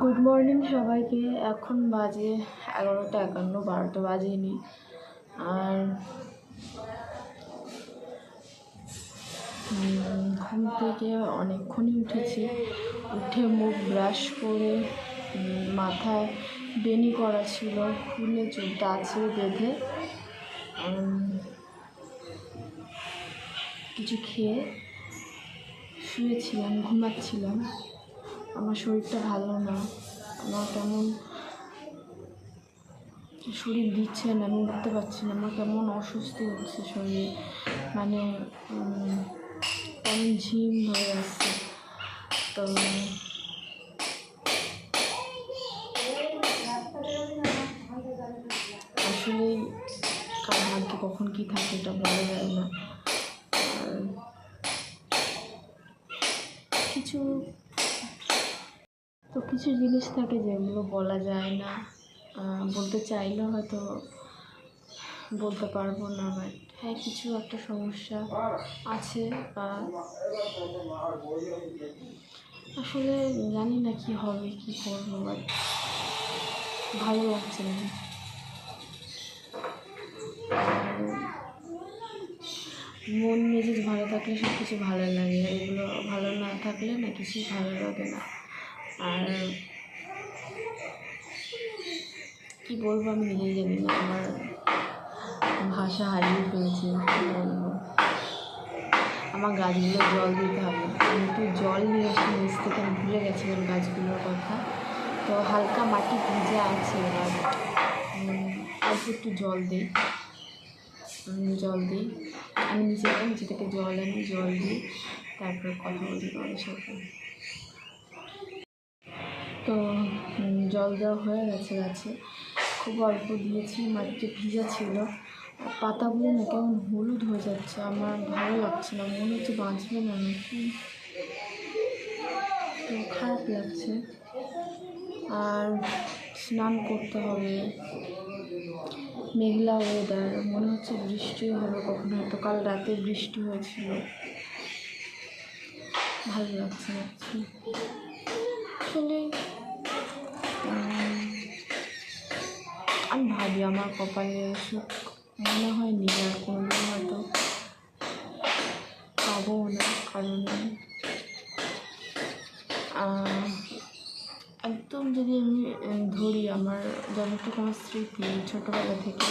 Good morning সবাইকে। এখন বাজে এগারোটা একান্ন, বারোটা বাজেনি। আর ঘুম থেকে অনেকক্ষণই উঠেছি। উঠে মুখ ব্রাশ করে মাথায় বেনি করা ছিল, খুলে চুলটা আছে বেঁধে। কিছু খেয়ে শুয়েছিলাম, ঘুমাচ্ছিলাম। আমার শরীরটা ভালো না। আমার কেমন শরীর দিচ্ছে না, আমি উঠতে পারছি না। আমার কেমন অস্বস্তি হচ্ছে শরীরে। মানে কেমন ঝিম হয়ে আসছে তো আসলে কার ভাগ্যে কখন কী থাকে এটা বলা যায় না। কিছু তো কিছু জিনিস থাকে যেগুলো বলা যায় না। বলতে চাইলেও হয়তো বলতে পারব না বাট হ্যাঁ কিছু একটা সমস্যা আছে, বা আসলে জানি না কি হবে, কি করব বাট ভালো লাগছে না। মন মেজাজ ভালো থাকলে সব কিছু ভালো লাগে, এগুলো ভালো না থাকলে না কিছুই ভালো লাগে না। আর কি বলব আমি নিজেই জানি না আমার ভাষা হারিয়ে ফেলেছি কি বলব? আমার গাছগুলো জল দিতে হবে। আমি একটু জল নিয়ে এসে নিচ থেকে আমি ভুলে গেছিলাম গাছগুলোর কথা। তো হালকা মাটি ভিজে আছে আর উম, অল্প একটু জল দিই। জল দিই। আমি নিচে যাই নিচে থেকে জল আনি জল দিই। তারপর কথা বলি তোমাদের সাথে। তো জল দেওয়া হয়ে গেছে গাছে। খুব অল্প দিয়েছি, মাটিতে ভিজা ছিল। পাতাগুলো না কেমন হলুদ হয়ে যাচ্ছে, আমার ভালো লাগছে না, মনে হচ্ছে বাঁচবে না নাকি? তো খারাপ লাগছে। আর স্নান করতে হবে। মেঘলা ওয়েদার মনে হচ্ছে বৃষ্টি হবে কখনো হয়তো কাল রাতে বৃষ্টি হয়েছিল। ভালো লাগছে না আসলে আমি ভাবি আমার কপালে সুখ মনে হয় নি আর কোনোদিন হয়তো পাবো না, কারণ একদম যদি আমি ধরি আমার যতটুকু আমার স্মৃতি ছোটোবেলা থেকে,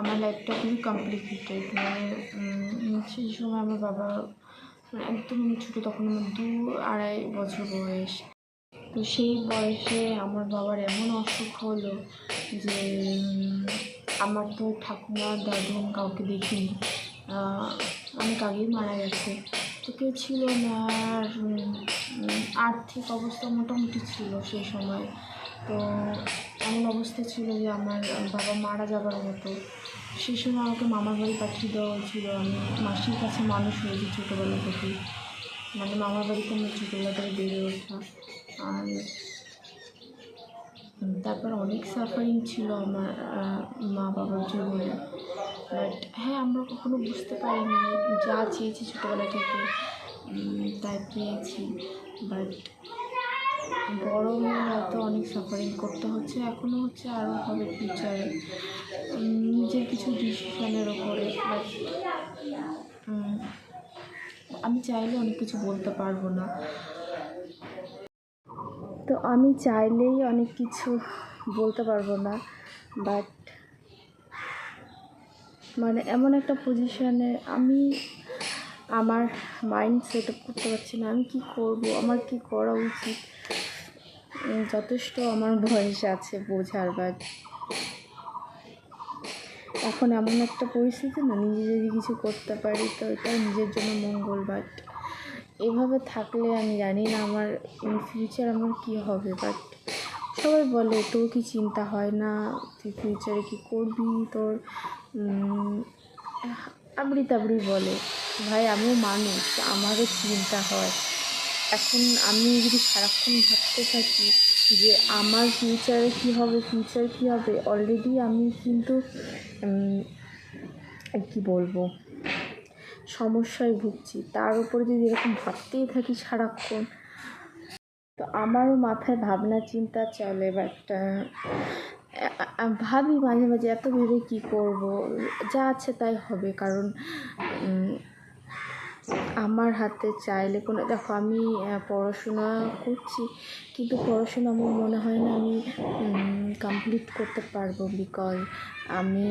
আমার লাইফটা খুবই কমপ্লিকেটেড মানে সেই সময় আমার বাবা, একদম আমি ছোটো, তখন আমার দু আড়াই বছর বয়স। তো সেই বয়সে আমার বাবার এমন অসুখ হলো যে আমার তো ঠাকুমা দাদু কাউকে দেখিনি। অনেক আগেই মারা গেছে। তো কেউ ছিল না, আর আর্থিক অবস্থা মোটামুটি ছিল সেই সময়। তো এমন অবস্থা ছিল যে, আমার বাবা মারা যাবার মতো। সেই সময় আমাকে মামার বাড়ি পাঠিয়ে দেওয়া হয়েছিল। আমি মাসির কাছে মানুষ হয়েছি ছোটোবেলা থেকেই। মানে মামার বাড়িতে আমার ছোটোবেলা থেকে বেড়ে ওঠা আর তারপর অনেক সাফারিং ছিল আমার মা বাবার জীবনে বাট হ্যাঁ আমরা কখনো বুঝতে পারিনি যা চেয়েছি ছোটোবেলা থেকে তাই পেয়েছি। বাট বড় হয়ে হয়তো অনেক সাফারিং করতে হচ্ছে এখনও হচ্ছে আরও হবে ফিউচারে নিজের কিছু ডিসিশনের ওপরে বাট আমি চাইলে অনেক কিছু বলতে পারব না। তো আমি চাইলেই অনেক কিছু বলতে পারব না বাট মানে এমন একটা পজিশানে আমি আমার মাইন্ড সেট আপ করতে পারছি না, আমি কী করব, আমার কি করা উচিত? যথেষ্ট আমার বয়স আছে বোঝার বাট এখন এমন একটা পরিস্থিতি না, নিজে যদি কিছু করতে পারি তো এটাই নিজের জন্য মঙ্গল বাট এভাবে থাকলে আমি জানি না আমার ইন ফিউচার আমার কী হবে বাট সবাই বলে, তোর কি চিন্তা হয় না? তুই ফিউচারে কী করবি? তোর আবড়ি তাবড়ি বলে। ভাই, আমিও মানুষ, আমারও চিন্তা হয়। এখন আমি যদি সারাক্ষণ ভাবতে থাকি যে আমার ফিউচারে কী হবে ফিউচার কী হবে অলরেডি আমি কিন্তু কী বলব? সমস্যায় ভুগছি। তার উপরে যদি এরকম ভাবতেই থাকি সারাক্ষণ, তো আমারও মাথায় ভাবনা চিন্তা চলে বাট ভাবি মাঝে মাঝে এত ভেবে কী করব? যা আছে তাই হবে কারণ আমার হাতে চাইলে কোনো, দেখো আমি পড়াশোনা করছি কিন্তু পড়াশোনা আমার মনে হয় না আমি কমপ্লিট করতে পারব বিকজ আমি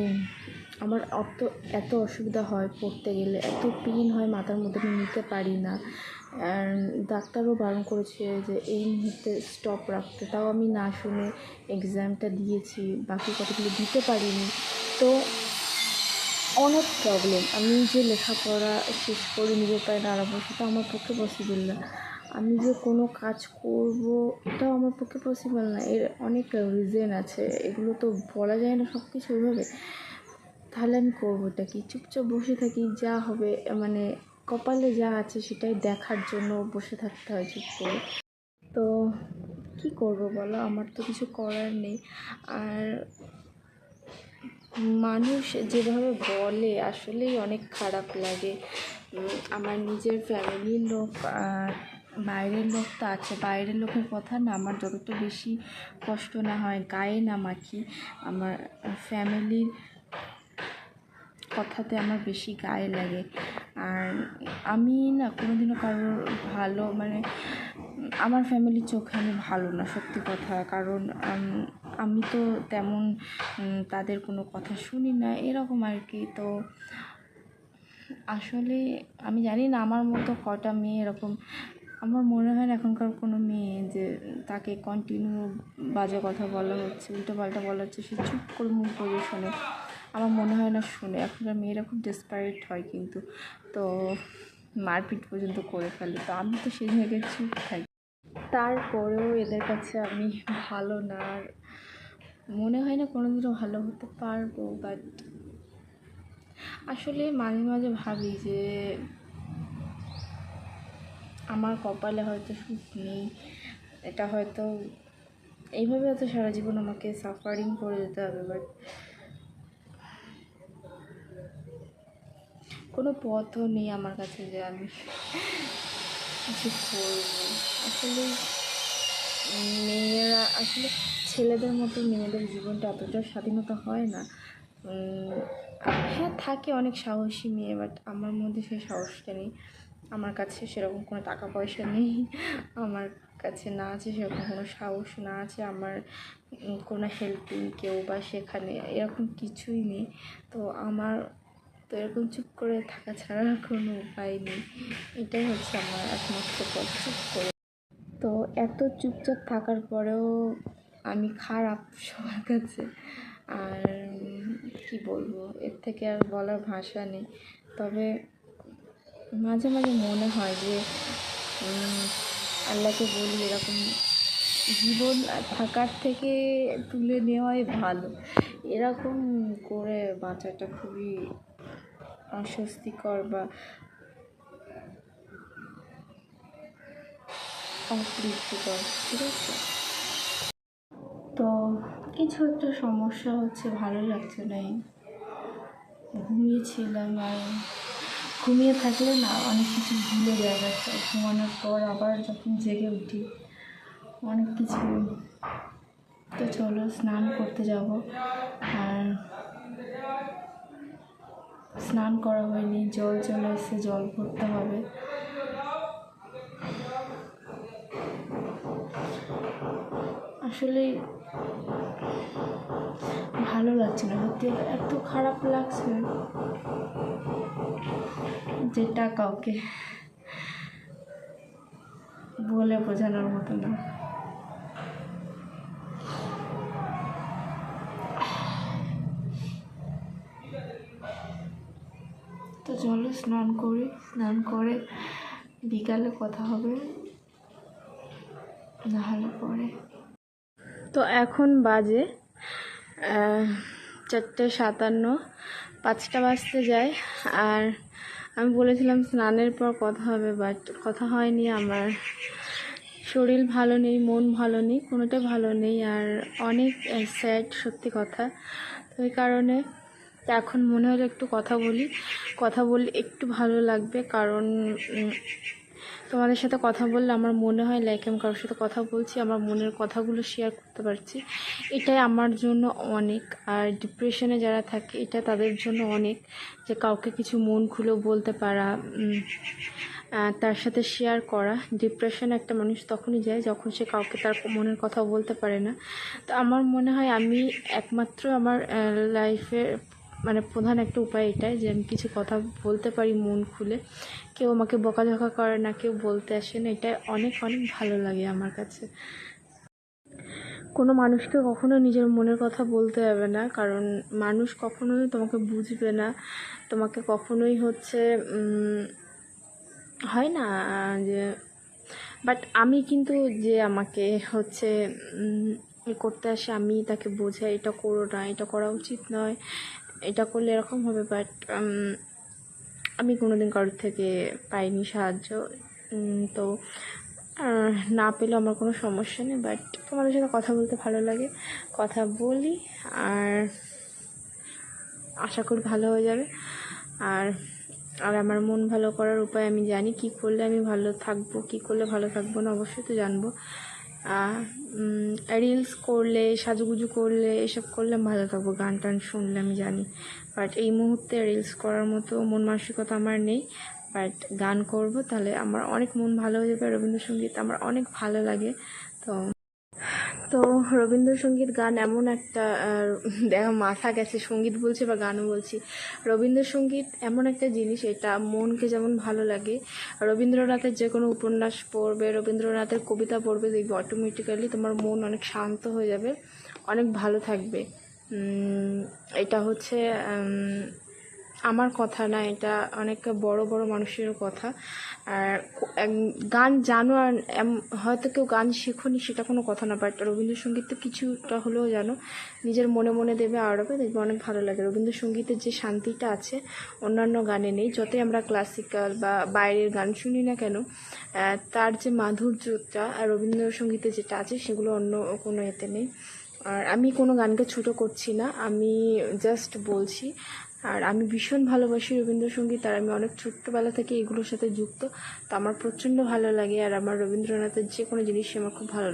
আমার অত, এত অসুবিধা হয় পড়তে গেলে, এত পেন হয় মাথার মধ্যে আমি নিতে পারি না। ডাক্তারও বারণ করেছে যে এই মুহূর্তে স্টপ রাখতে। তাও আমি না শুনে এক্সামটা দিয়েছি, বাকি কতগুলো দিতে পারিনি। তো অনেক প্রবলেম আমি যে লেখাপড়া শেষ করে নিজের পায়ে দাঁড়াবো সেটা আমার পক্ষে পসিবল না। আমি যে কোনো কাজ করব এটাও আমার পক্ষে পসিবল না। এর অনেক রিজন আছে। এগুলো তো বলা যায় না সব কিছু ওইভাবে। তাহলে আমি করবোটা কি? চুপচাপ বসে থাকি, যা হবে মানে কপালে যা আছে সেটাই দেখার জন্য বসে থাকতে হয় চুপ করে। তো কি করব বলো? আমার তো কিছু করার নেই। আর মানুষ যেভাবে বলে আসলেই অনেক খারাপ লাগে। আমার নিজের ফ্যামিলির লোক বাইরের লোক তো আছে। বাইরের লোকের কথা না, আমার যতটা বেশি কষ্ট না হয়, গায়ে না মাখি, আমার ফ্যামিলির কথাতে আমার বেশি গায়ে লাগে। আর আমি না কোনোদিনও কারোর ভালো মানে আমার ফ্যামিলির চোখে আমি ভালো না, সত্যি কথা। কারণ আমি তো তেমন তাদের কোনো কথা শুনি না, এরকম আর কি। তো আসলে আমি জানি না, আমার মতো কটা মেয়ে এরকম, আমার মনে হয় না এখনকার কোনো মেয়ে যে তাকে কন্টিনিউ বাজে কথা বলা হচ্ছে উল্টো পাল্টা বলা হচ্ছে, সে চুপ করে মুখ বুঝে শোনে। আমার মনে হয় না শুনে। এখনকার মেয়েরা খুব ডেসপারেট হয় কিন্তু। তো মারপিট পর্যন্ত করে ফেলে। তো আমি তো সেই জায়গায় চুপ থাকি। তারপরেও এদের কাছে আমি ভালো না। আর মনে হয় না কোনোদিনও ভালো হতে পারব। বাট আসলে মাঝে মাঝে ভাবি যে আমার কপালে হয়তো সুখ নেই। এটা হয়তো এইভাবে হয়তো সারা জীবন আমাকে সাফারিং করে যেতে হবে। বাট কোনো পথও নেই আমার কাছে যে আমি কিছু করব। আসলে মেয়েরা, আসলে ছেলেদের মতো মেয়েদের জীবনটা এতটা স্বাধীনতা হয় না। হ্যাঁ থাকে অনেক সাহসী মেয়ে বাট আমার মধ্যে সেই সাহসটা নেই। আমার কাছে সেরকম কোনো টাকা পয়সা নেই। আমার কাছে না আছে সেরকম কোনো সাহস, না আছে আমার কোনো হেল্পিং কেউ বা সেখানে, এরকম কিছুই নেই। তো আমার তো এরকম চুপ করে থাকা ছাড়া কোনো উপায় নেই। এটাই হচ্ছে আমার একমাত্র পথ, চুপ করে। তো এত চুপচাপ থাকার পরেও আমি খারাপ সবার কাছে। আর কি বলব, এর থেকে আর বলার ভাষা নেই। তবে মাঝে মাঝে মনে হয় যে আল্লাহকে বলি এরকম জীবন থাকার থেকে তুলে নেওয়াই ভালো। এরকম করে বাঁচাটা খুবই অস্বস্তিকর বা অতৃপ্তিকর, ঠিক আছে? তো কিছু একটা সমস্যা হচ্ছে ভালো লাগছে না। ঘুমিয়েছিলাম আর ঘুমিয়ে থাকলে না অনেক কিছু ভুলে যাওয়া যাচ্ছে ঘুমানোর পর আবার যখন জেগে উঠি, অনেক কিছু। তো চলো স্নান করতে যাব। আর স্নান করা হয়নি, জল চলে এসে জল ভরতে হবে। আসলে ভালো লাগছে না, সত্যি এত খারাপ লাগছে যেটা কাউকে বলে বোঝানোর মতো না। তো চলো স্নান করি, স্নান করে বিকালে কথা হবে, নাহলে পরে। তো এখন বাজে চারটে সাতান্ন, পাঁচটা বাজতে যায়। আর আমি বলেছিলাম স্নানের পর কথা হবে বাট কথা হয়নি, আমার শরীর ভালো নেই, মন ভালো নেই কোনোটাই ভালো নেই। আর অনেক স্যাড সত্যি কথা। তো এই কারণে তো এখন মনে হলো একটু কথা বলি। কথা বললে একটু ভালো লাগবে কারণ তোমাদের সাথে কথা বললে আমার মনে হয় লাইক আমি কারোর সাথে কথা বলছি, আমার মনের কথাগুলো শেয়ার করতে পারছি। এটাই আমার জন্য অনেক। আর ডিপ্রেশনে যারা থাকে, এটা তাদের জন্য অনেক। যে কাউকে কিছু মন খুলেও বলতে পারা তার সাথে শেয়ার করা। ডিপ্রেশনে একটা মানুষ তখনই যায় যখন সে কাউকে তার মনের কথা বলতে পারে না। তো আমার মনে হয় আমি একমাত্র আমার লাইফের মানে প্রধান একটা উপায় এটাই যে আমি কিছু কথা বলতে পারি মন খুলে। কেউ আমাকে বকাঝকা করে না, কেউ বলতে আসে না এটা অনেক অনেক ভালো লাগে আমার কাছে। কোনো মানুষকে কখনো নিজের মনের কথা বলতে হবে না, কারণ মানুষ কখনোই তোমাকে বুঝবে না। তোমাকে কখনোই হচ্ছে হয় না যে বাট আমি কিন্তু যে আমাকে হচ্ছে করতে আসে, আমি তাকে বোঝাই, এটা করো না, এটা করা উচিত নয়। এটা করলে এরকম হবে বাট আমি কোনো দিন কারোর থেকে পাইনি সাহায্য তো না পেলেও আমার কোনো সমস্যা নেই বাট তোমাদের সাথে কথা বলতে ভালো লাগে, কথা বলি, আর আশা করি ভালো হয়ে যাবে, আর আর আমার মন ভালো করার উপায় আমি জানি, কি করলে আমি ভালো থাকব, কি করলে ভালো থাকব না, অবশ্যই তো জানব রিলস করলে, সাজুগুজু করলে, এসব করলে ভালো থাকব গান টান শুনলে আমি জানি। বাট এই মুহূর্তে রিলস করার মতো মন মানসিকতা আমার নেই। বাট গান করব, তাহলে আমার অনেক মন ভালো হয়ে যাবে। রবীন্দ্রসঙ্গীত আমার অনেক ভালো লাগে। তো তো রবীন্দ্রসঙ্গীত গান এমন একটা দেখো, মাথা গেছে, সংগীত বলছি বা গানও বলছি। রবীন্দ্রসঙ্গীত এমন একটা জিনিস, এটা মনকে যেমন ভালো লাগে। রবীন্দ্রনাথের যে কোনো উপন্যাস পড়বে, রবীন্দ্রনাথের কবিতা পড়বে, দেখবে অটোমেটিক্যালি তোমার মন অনেক শান্ত হয়ে যাবে, অনেক ভালো থাকবে। এটা হচ্ছে আমার কথা না, এটা অনেক বড় বড় মানুষের কথা। আর গান জানো আর হয়তো কেউ গান শেখনি, সেটা কোনো কথা না বাট রবীন্দ্রসঙ্গীত তো কিছুটা হলেও জানো, নিজের মনে মনে দেবে আরবে দেখবে অনেক ভালো লাগে। রবীন্দ্রসঙ্গীতের যে শান্তিটা আছে, অন্যান্য গানে নেই। যতই আমরা ক্লাসিক্যাল বা বাইরের গান শুনি না কেন তার যে মাধুর্যটা আর রবীন্দ্রসঙ্গীতে যেটা আছে, সেগুলো অন্য কোনো এতে নেই। আর আমি কোনো গানকে ছোটো করছি না, আমি জাস্ট বলছি আর আমি ভীষণ ভালোবাসি রবীন্দ্রসঙ্গীত, আর আমি অনেক ছোট্টবেলা থেকে এগুলোর সাথে যুক্ত। তো আমার প্রচণ্ড ভালো লাগে, আর আমার রবীন্দ্রনাথের যে কোনো জিনিসই আমার খুব ভালো লাগে।